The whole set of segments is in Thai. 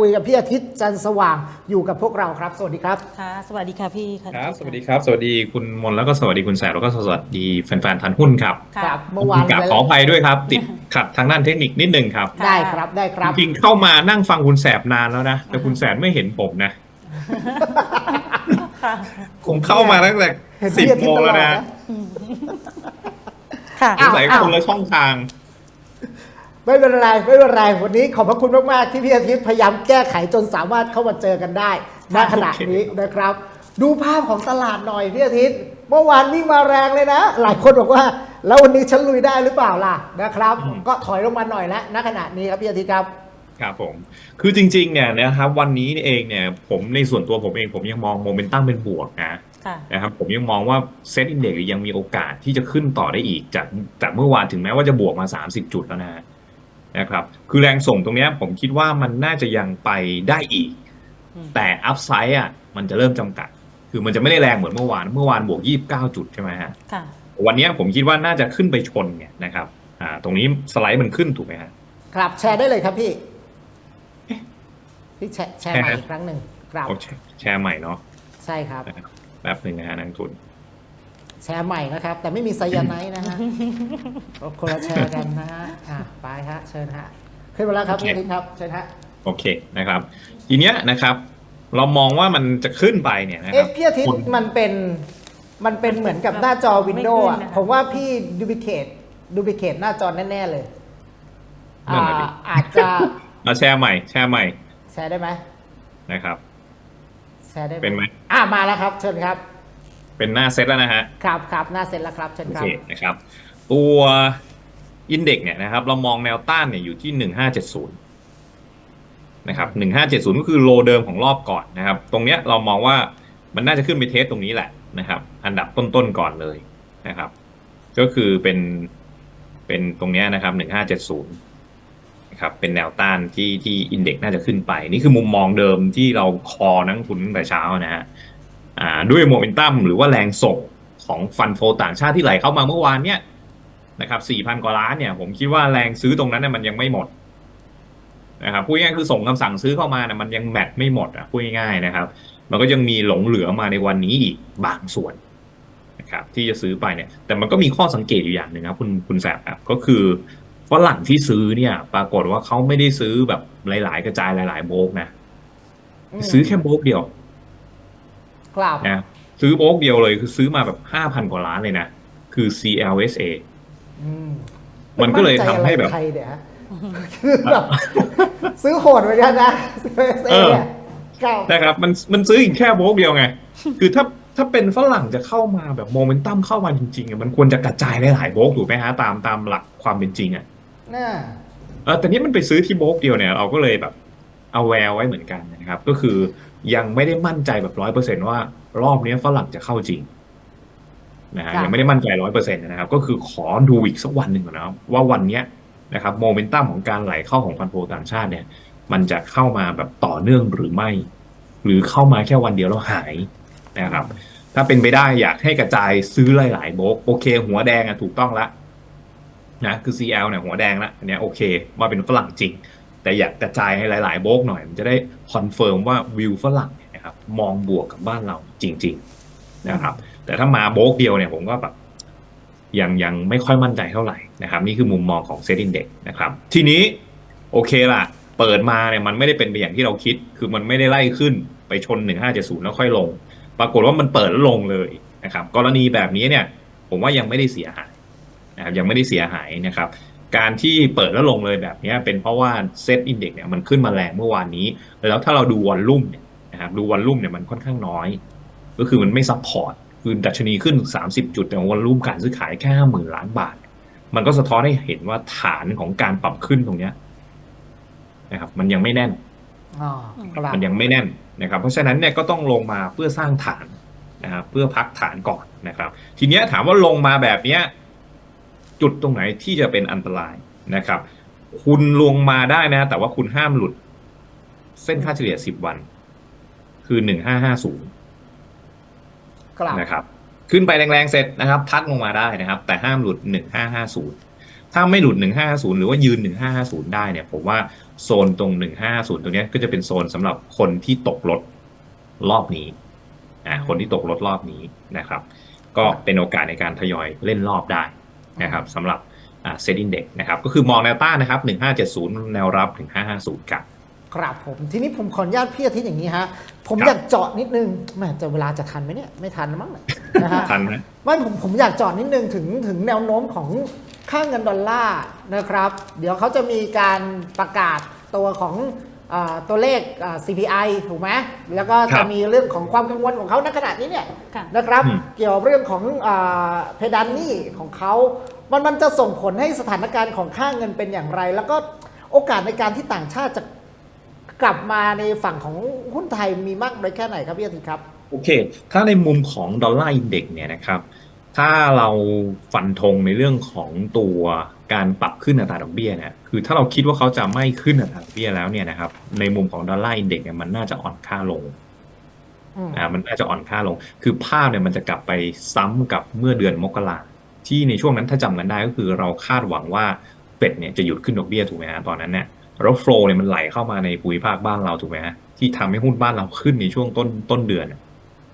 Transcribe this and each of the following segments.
คุยกับพี่อาทิตย์จันทร์สว่างอยู่กับพวกเราครับ สวัสดีครับค่ะสวัสดีค่ะพี่ค่ะครับ สวัสดีครับ สวัสดีคุณมนแล้วก็สวัสดีคุณแสบแล้วก็สวัสดีแฟนๆทันหุ้นครับค่ะครับเมื่อวานกราบขออภัยด้วยครับ ติดขัดทางด้านเทคนิคนิดนึงครับค่ะได้ครับได้ครับจริงๆเข้ามานั่งฟังคุณแสบนานแล้วนะ แต่คุณแสบไม่เห็นผมนะค่ะผมเข้ามาตั้งแต่เห็นสิบพี่อาทิตโมย์งตลอแล้ดวนะนะค่ะสงสัยอ้าวคนละช่องทาง ไม่เป็นไรไม่เป็นไรวันนี้ขอบพระคุณมากๆที่พี่อาทิตย์พยายามแก้ไขจนสามารถเข้ามาเจอกันได้ณขณะนี้นะครับ ดูภาพของตลาดหน่อยพี่อาทิตย์เมื่อวานนี่มาแรงเลยนะ หลายคนบอกว่า แล้ววันนี้ฉันลุยได้หรือเปล่าล่ะนะครับอืมก็ถอยลงมาหน่อยแล้วณขณะนี้ครับพี่อาทิตย์ครับครับผมคือจริงๆเนี่ยนะครับวันนี้เองเนี่ยผมในส่วนตัวผมเองผมยังมองโมเมนตัมเป็นบวกนะค่ะนะครับผมยังมองว่าเซ็ตอินเด็กยังมีโอกาสที่จะขึ้นต่อได้อีกจากจากเมื่อวานถึงแม้ว่าจะบวกมา 30 จุดแล้วนะฮะ นะครับคือแรงส่งตรงเนี้ยผมคิดว่ามันน่าจะยังไปได้อีกอืมแต่อัพไซด์อะมันจะเริ่มจำกัด คือมันจะไม่ได้แรงเหมือนเมื่อวานเมื่อวานบวก 29 จุดใช่ไหมฮะค่ะวันเนี้ยผมคิดว่าน่าจะขึ้นไปชนเนี่ยนะครับอ่าตรงนี้สไลด์มันขึ้นถูกไหมฮะครับแชร์ได้เลยครับพี่พี่แชร์แชร์ใหม่แชร์อีกครั้งหนึ่งครับโอเคแชร์ใหม่เนาะใช่ครับแป๊บหนึ่งนะฮะนักลงทุน แชร์ใหม่นะครับ แต่ไม่มีไซยาไนด์นะฮะคนละแชร์กันนะฮะอะไปฮะเชิญฮะขึ้นมาแล้วครับโอเคพี่อาทิตย์ครับเชิญฮะโอเคนะครับ ทีเนี้ยนะครับ เรามองว่ามันจะขึ้นไปเนี่ยนะคเอ๊ะรับพี่อาทิตคุย์ณมันเป็นมันเป็นเหมือนกับหน้าจอวินโดว์อะไม่ขึ้นนะคะ ผมว่าพี่ดูบิเคทดูบิเคทหน้าจอแน่ ๆ เลยนั่นอ่าน่ะดิอาจจะเอาแชร์ใหม่ แชร์ใหม่แชร์ได้ไหมนะครับ แชร์ได้เป็นไหม อ่ามาแล้วครับ เชิญครับ เป็นหน้าเซตแล้วนะฮะ ครับครับหน้าเซ็นแล้วครับเชิญโอครัเคบนะครับ ตัวอินเด็กเนี่ยนะครับ เรามองแนวต้านเนี่ยอยู่ที่หนึ่งห้าเจ็ดศูนย์นะครับหนึ่งห้าเจ็ดศูนย์ก็คือโลเดิมของรอบก่อนนะครับ ตรงเนี้ยเรามองว่ามันน่าจะขึ้นไปเทสตรงนี้แหละนะครับ อันดับต้นๆก่อนเลยนะครับ ก็คือเป็นเป็นตรงเนี้ยนะครับหนึ่งห้าเจ็ดศูนย์นะครับ เป็นแนวต้านที่ที่อินเด็กน่าจะขึ้นไป นี่คือมุมมองเดิมที่เราคอนักลงทุนตั้งแต่เช้านะฮะอ่า ด้วยโมเมนตัมหรือว่าแรงส่งของฟันโฟต่างชาติที่ไหลเข้ามาเมื่อวานเนี่ยนะครับสี่พันกว่าล้านเนี่ย ผมคิดว่าแรงซื้อตรงนั้นเนี่ยมันยังไม่หมดนะครับพูดง่ายๆคือส่งคำสั่งซื้อเข้ามาเนี่ยมันยังแมทไม่หมดอะพูดง่ายๆนะครับ มันก็ยังมีหลงเหลือมาในวันนี้อีกบางส่วนนะครับที่จะซื้อไปเนี่ย แต่มันก็มีข้อสังเกตอยู่อย่างหนึ่งครับคุณคุณแสบครับก็คือฝรั่งที่ซื้อเนี่ย ปรากฏว่าเขาไม่ได้ซื้อแบบหลาย ๆ กระจายหลาย ๆ โบรกนะอืมซื้อแค่โบรกเดียว ครับนะซื้อโบรกเดียวเลยคือซื้อมาแบบห้าพันกว่าล้านเลยนะ คือ CLSA อืมมันก็เลยทำให้แบบใครเนี่ยฮะคือแบบซื้อโหดเหมือนกันนะซื้อเอสเอเออเนี่ยครับนะครับมันมันซื้ออีกแค่โบรกเดียวไง คือถ้าถ้าเป็นฝรั่งจะเข้ามาแบบโมเมนตัมเข้ามาจริงๆอะมันควรจะกระจายหลายๆโบรกถูกไหมฮะตามตามหลักความเป็นจริงอะน่าเออแต่นี้มันไปซื้อที่โบรกเดียวเนี่ยเราก็เลยแบบเอาแววไว้เหมือนกันนะครับ ก็คือ ยังไม่ได้มั่นใจแบบร้อยเปอร์เซนว่ารอบนี้ฝรั่งจะเข้าจริงนะฮะยังไม่ได้มั่นใจร้อยเปอร์เซ็นต์นะครับ ก็คือขอดูอีกสักวันหนึ่งก่อนนะครับว่าวันเนี้ยนะครับโมเมนตัมของการไหลเข้าของฟันโฟต่างชาติเนี่ย มันจะเข้ามาแบบต่อเนื่องหรือไม่ หรือเข้ามาแค่วันเดียวแล้วหายนะครับ ถ้าเป็นไปได้อยากให้กระจายซื้อหลายๆโบรกโอเค หัวแดงอะถูกต้องละนะคือ CL เนี่ยหัวแดงละอันเนี้ยโอเค ว่าเป็นฝรั่งจริง แต่อยากกระจายให้หลาย ๆ โบกหน่อย มันจะได้คอนเฟิร์มว่าวิวฝรั่งเนี่ยนะครับมองบวกกับบ้านเราจริง ๆ นะครับ แต่ถ้ามาโบกเดียวเนี่ยผมก็แบบยังยังไม่ค่อยมั่นใจเท่าไหร่นะครับ นี่คือมุมมองของเซ็ตอินเด็กนะครับ ทีนี้โอเคล่ะ เปิดมาเนี่ยมันไม่ได้เป็นไปอย่างที่เราคิด คือมันไม่ได้ไล่ขึ้นไปชน 1570 แล้วค่อยลง ปรากฏว่ามันเปิดแล้วลงเลยนะครับ กรณีแบบนี้เนี่ย ผมว่ายังไม่ได้เสียหายนะครับยังไม่ได้เสียหายนะครับ การที่เปิดแล้วลงเลยแบบนี้เป็นเพราะว่าเซตอินเด็กเนี่ยมันขึ้นมาแรงเมื่อวานนี้ แล้วถ้าเราดูวอลลุ่มเนี่ยนะครับดูวอลลุ่มเนี่ยมันค่อนข้างน้อย ก็คือมันไม่ซัพพอร์ตคือดัชนีขึ้น 30 จุดแต่วอลลุ่มการซื้อขายแค่ห้าหมื่นล้านบาท มันก็สะท้อนให้เห็นว่าฐานของการปรับขึ้นตรงเนี้ยนะครับ มันยังไม่แน่นอ๋อครับมันยังไม่แน่นนะครับ เพราะฉะนั้นเนี่ยก็ต้องลงมาเพื่อสร้างฐานนะครับเพื่อพักฐานก่อนนะครับ ทีเนี้ยถามว่าลงมาแบบเนี้ย จุดตรงไหนที่จะเป็นอันตรายนะครับ คุณลงมาได้นะ แต่ว่าคุณห้ามหลุด เส้นค่าเฉลี่ย10วัน คือ1550ครับนะครับ ขึ้นไปแรงๆเสร็จนะครับ พักลงมาได้นะครับ แต่ห้ามหลุด1550ถ้าไม่หลุด 1550 หรือว่ายืน 1550 ได้เนี่ย ผมว่าโซนตรง 1550ตรงเนี้ยก็จะเป็นโซนสำหรับคนที่ตกรถรอบนี้อ่าคนที่ตกรถรอบนี้นะครับ ก็เป็นโอกาสในการทยอยเล่นรอบได้ นะครับสำหรับอ่าเซตอินเด็กนะครับก็คือมองแนวต้านนะครับ 1570 แนวรับ1550ครับครับผมทีนี้ผมขออนุญาตพี่อาทิตย์อย่างนี้ฮะผมครับอยากเจาะนิดนึงแหม่จะเวลาจะทันไหมเนี่ยไม่ทันแล้วมั้งนะฮะทันไหมไม่ผมผมอยากเจาะนิดนึงถึงถึงแนวโน้มของค่าเงินดอลลาร์นะครับ เดี๋ยวเขาจะมีการประกาศตัวของอา ตัวเลขอ่า CPI ถูกไหมแล้วก็ครัจะบมีเรื่องของความกังวลของเขาณขณะนี้เนี่ยค่ะนะครับอืมเกี่ยวเรื่องของอาเพดานหนี้ของเขา มันมันจะส่งผลให้สถานการณ์ของค่าเงินเป็นอย่างไร แล้วก็โอกาสในการที่ต่างชาติจะกลับมาในฝั่งของหุ้นไทยมีมากน้อยแค่ไหนครับพี่อาทิตย์ครับ โอเค ถ้าในมุมของดอลลาร์อินเด็กเนี่ยนะครับ ถ้าเราฟันธงในเรื่องของตัวการปรับขึ้นอัตราดอกเบี้ยเนี่ยคือถ้าเราคิดว่าเขาจะไม่ขึ้นอัตราดอกเบี้ยแล้วเนี่ยนะครับ ในมุมของดอลลาร์อินเด็กเนี่ยมันน่าจะอ่อนค่าลงอืมอ่ามันน่าจะอ่อนค่าลง คือภาพเนี่ยมันจะกลับไปซ้ำกับเมื่อเดือนมกราที่ในช่วงนั้นถ้าจำกันได้ก็คือเราคาดหวังว่าเฟดเนี่ยจะหยุดขึ้นดอกเบี้ยถูกไหมฮะตอนนั้นเนี่ยแล้วโฟลเนี่ยมันไหลเข้ามาในภูมิภาคบ้านเราถูกไหมฮะที่ทำให้หุ้นบ้านเราขึ้นในช่วงต้นต้นเดือนอะ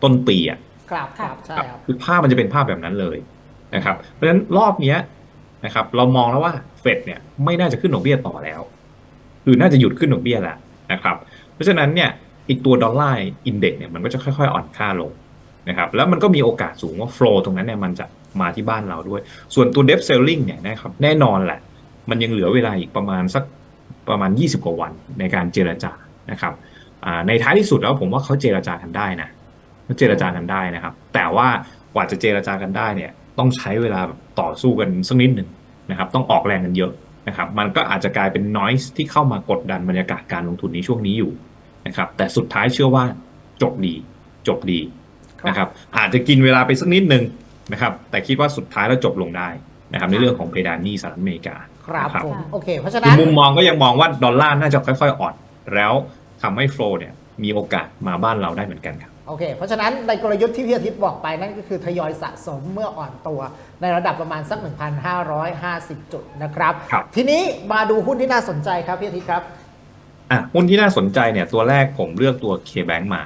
ต้นปีอะ ครับครับใช่ครับคือภาพมันจะเป็นภาพแบบนั้นเลยนะครับ เพราะฉะนั้นรอบเนี้ยนะครับ เรามองแล้วว่าเฟดเนี่ยไม่น่าจะขึ้นดอกเบี้ยต่อแล้ว คือน่าจะหยุดขึ้นดอกเบี้ยแล้วนะครับ เพราะฉะนั้นเนี่ยอีกตัวดอลลาร์อินเด็กเนี่ยมันก็จะค่อยๆ อ่อนค่าลงนะครับ แล้วมันก็มีโอกาสสูงว่าโฟลตรงนั้นเนี่ยมันจะมาที่บ้านเราด้วย ส่วนตัวเดฟเซลลิงเนี่ยนะครับแน่นอนแหละ มันยังเหลือเวลาอีกประมาณสักประมาณ 20 กว่าวันในการเจรจานะครับอ่าในท้ายที่สุดแล้วผมว่าเขาเจรจากันได้นะก็ เจรจากันได้นะครับ แต่ว่ากว่าจะเจรจากันได้เนี่ยต้องใช้เวลาแบบต่อสู้กันสักนิดหนึ่งนะครับ ต้องออกแรงกันเยอะนะครับ มันก็อาจจะกลายเป็น noise ที่เข้ามากดดันบรรยากาศการลงทุนในช่วงนี้อยู่นะครับ แต่สุดท้ายเชื่อว่าจบดีจบดีนะครับ อาจจะกินเวลาไปสักนิดหนึ่งนะครับ แต่คิดว่าสุดท้ายแล้วจบลงได้นะครับในเรื่องของเพดานหนี้สหรัฐอเมริกาครับนะผมโอเคเพราะฉะคืนั้อนมุมมองก็ยังมองว่าดอลลาร์น่าจะค่อยๆอ่อน แล้วทำให้โฟลเนี่ยมีโอกาสมาบ้านเราได้เหมือนกันครับ โอเค เพราะฉะนั้นในกลยุทธ์ที่พี่อาทิตย์บอกไปนั่นก็คือทยอยสะสมเมื่ออ่อนตัวในระดับประมาณสัก 1,550 จุดนะครับครับทีนี้มาดูหุ้นที่น่าสนใจครับพี่อาทิตย์ครับอะหุ้นที่น่าสนใจเนี่ยตัวแรกผมเลือกตัว K-Bank มา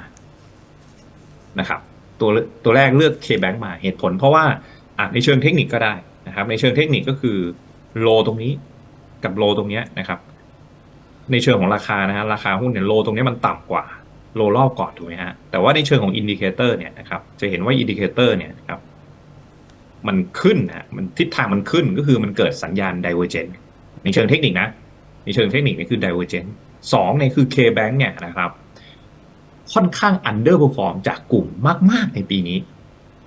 นะครับตัวตัวแรกเลือก K-Bank มาเหตุผลเพราะว่าอะในเชิงเทคนิคก็ได้นะครับในเชิงเทคนิคก็คือโลตรงนี้กับโลตรงเนี้ยนะครับในเชิงของราคานะฮะราคาหุ้นเนี่ยโลตรงเนี้ยมันต่ำกว่า โลรอบก่อนถูกไหมฮะ แต่ว่าในเชิงของอินดิเคเตอร์เนี่ยนะครับ จะเห็นว่าอินดิเคเตอร์เนี่ยนะครับ มันขึ้นนะมันทิศทางมันขึ้นก็คือมันเกิดสัญญาณ divergent ในเชิงเทคนิคนะ ในเชิงเทคนิคนี่คือ divergent สองเนี่ยคือ K-Bank เนี่ยนะครับ ค่อนข้าง underperform จากกลุ่มมาก ๆ ในปีนี้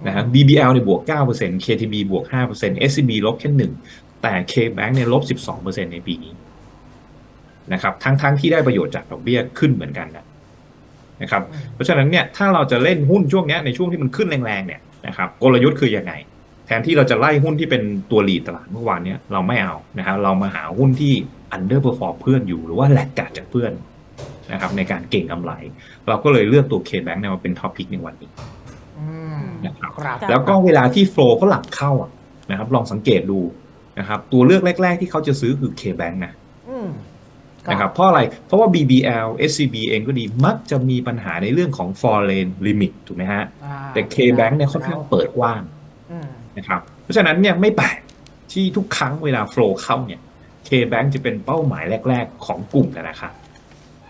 นะครับ BBL เนี่ยบวก 9% KTB บวก 5% SCB ลบแค่หนึ่งแต่ K-Bank เนี่ยลบ 12%ในปีนี้นะครับ ทั้งๆที่ได้ประโยชน์จากดอกเบี้ยขึ้นเหมือนกันนะ นะครับเพราะฉะนั้นเนี่ยถ้าเราจะเล่นหุ้นช่วงเนี้ยในช่วงที่มันขึ้นแรงๆเนี่ยนะครับกลยุทธ์คือยังไง แทนที่เราจะไล่หุ้นที่เป็นตัวลีดตลาดเมื่อวานเนี้ยเราไม่เอานะครับเรามาหาหุ้นที่ underperform เพื่อนอยู่หรือว่าแลกกาดจากเพื่อนนะครับในการเก่งกำไร เราก็เลยเลือกตัว K-Bank เนี่ยมาเป็นท็อปพิกในวันนี้อืมนะครับครับจ้ะแล้วก็เวลาที่โฟลเขาหลังเข้าอะนะครับลองสังเกตดูนะครับตัวเลือกแรก ๆ ที่เขาจะซื้อคือ K-Bank นะอืม นะครับเพราะอะไร เพราะว่า BBL SCB เองก็ดีมักจะมีปัญหาในเรื่องของ foreign limit ถูกไหมฮะอ่าแต่ K-Bank เนี่ยค่อนข้างเปิดกว้างอืมนะครับเพราะฉะนั้นเนี่ยไม่แปลกที่ทุกครั้งเวลาโฟลเข้าเนี่ย K-Bank จะเป็นเป้าหมายแรก ๆ ของกลุ่มธนาคาร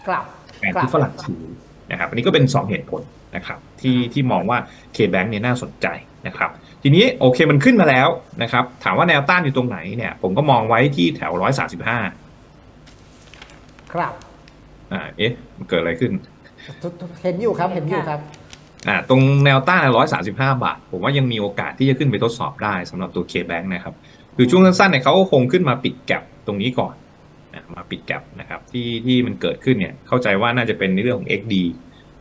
ครับแบงครับที่ฝรั่งถือนะครับอันนี้ก็เป็น 2 เหตุผลนะครับที่ที่มองว่า K-Bank เนี่ยน่าสนใจนะครับทีนี้โอเคมันขึ้นมาแล้วนะครับถามว่าแนวต้านอยู่ตรงไหนเนี่ยผมก็มองไว้ที่แถว 135 ครับ อ่า เอ๊ะ มันเกิดอะไรขึ้นทุกทุกเห็นอยู่ครับเห็นอยู่ครับ อ่า ตรงแนวต้านร้อยสาสิบห้าบาท ผมว่ายังมีโอกาสที่จะขึ้นไปทดสอบได้สำหรับตัว K-Bank นะครับ คือช่วงสั้นๆเนี่ยเขาก็คงขึ้นมาปิดแก็บตรงนี้ก่อนนะมาปิดแก็บนะครับที่ที่มันเกิดขึ้นเนี่ยเข้าใจว่าน่าจะเป็นในเรื่องของ XD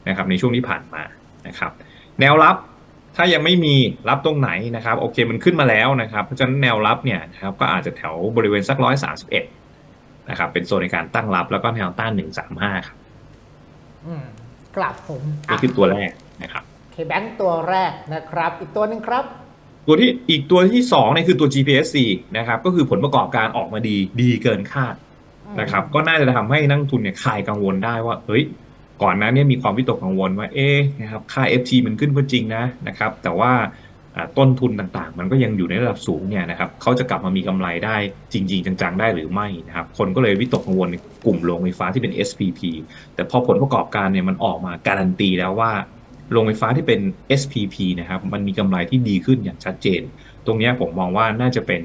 นะครับในช่วงที่ผ่านมานะครับ แนวรับถ้ายังไม่มีรับตรงไหนนะครับโอเคมันขึ้นมาแล้วนะครับ เพราะฉะนั้นแนวรับเนี่ยนะครับก็อาจจะแถวบริเวณสักร้อยสาสิบเอ็ด นะครับ เป็นโซนในการตั้งรับแล้วก็แนวต้านหนึ่งสามห้าครับอืมกลับผมนี่คือตัวแรกนะครับเคแบงตัวแรกนะครับ อีกตัวหนึ่งครับ ตัวที่อีกตัวที่สองเนี่ยคือตัว GPSC นะครับ ก็คือผลประกอบการออกมาดีดีเกินคาดนะครับ ก็น่าจะทำให้นักลงทุนเนี่ยคลายกังวลได้ว่า เฮ้ย ก่อนหน้านี้มีความวิตกกังวลว่า เอ๊ะนะครับ ค่า FT มันขึ้นก็จริงนะนะครับ แต่ว่าอ่า ต้นทุนต่างๆ มันก็ยังอยู่ในระดับสูงเนี่ยนะครับเขาจะกลับมามีกำไรได้จริง ๆ จังๆ ได้หรือไม่นะครับ คนก็เลยวิตกกังวลในกลุ่มโรงไฟฟ้าที่เป็น SPP แต่พอผลประกอบการเนี่ยมันออกมาการันตีแล้วว่าโรงไฟฟ้าที่เป็น SPP นะครับ มันมีกำไรที่ดีขึ้นอย่างชัดเจน ตรงนี้ผมมองว่าน่าจะเป็น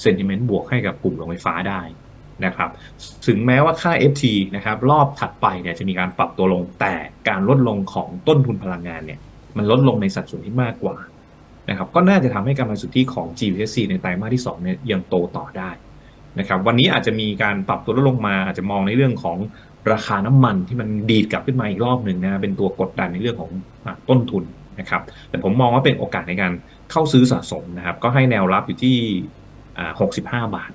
เซนติเมนต์บวกให้กับกลุ่มโรงไฟฟ้าได้นะครับ ถึงแม้ว่าค่า FT นะครับ รอบถัดไปเนี่ยจะมีการปรับตัวลง แต่การลดลงของต้นทุนพลังงานเนี่ย มันลดลงในสัดส่วนที่มากกว่า นะครับก็น่าจะทำให้กำไรสุทธิของ GPSC ในไตรมาสที่ 2 เนี่ยยังโตต่อได้นะครับวันนี้อาจจะมีการปรับตัวลดลงมา อาจจะมองในเรื่องของราคาน้ำมันที่มันดีดกลับขึ้นมาอีกรอบหนึ่งนะเป็นตัวกดดันในเรื่องของอะต้นทุนนะครับแต่ผมมองว่าเป็นโอกาสในการเข้าซื้อสะสมนะครับ ก็ให้แนวรับอยู่ที่อ่า65 บาท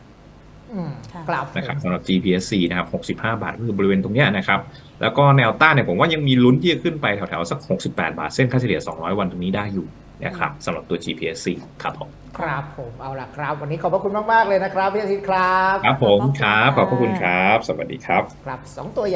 อืมค่ะครับนะครับสำหรับ GPSC นะครับ 65 บาทก็คือบริเวณตรงเนี้ยนะครับ แล้วก็แนวต้านเนี่ยผมว่ายังมีลุ้นที่จะขึ้นไปแถวๆสัก 68 บาท เส้นค่าเฉลี่ย 200 วันตรงนี้ได้อยู่ นะครับสำหรับตัว GPSC ครับผมครับผมเอาล่ะครับ วันนี้ขอบพระคุณมาก ๆ เลยนะครับพี่อาทิตย์ครับ ครับผมขอบคุณครับค่ะขอบพระคุณครับ สวัสดีครับ ครับสองตัวใหญ่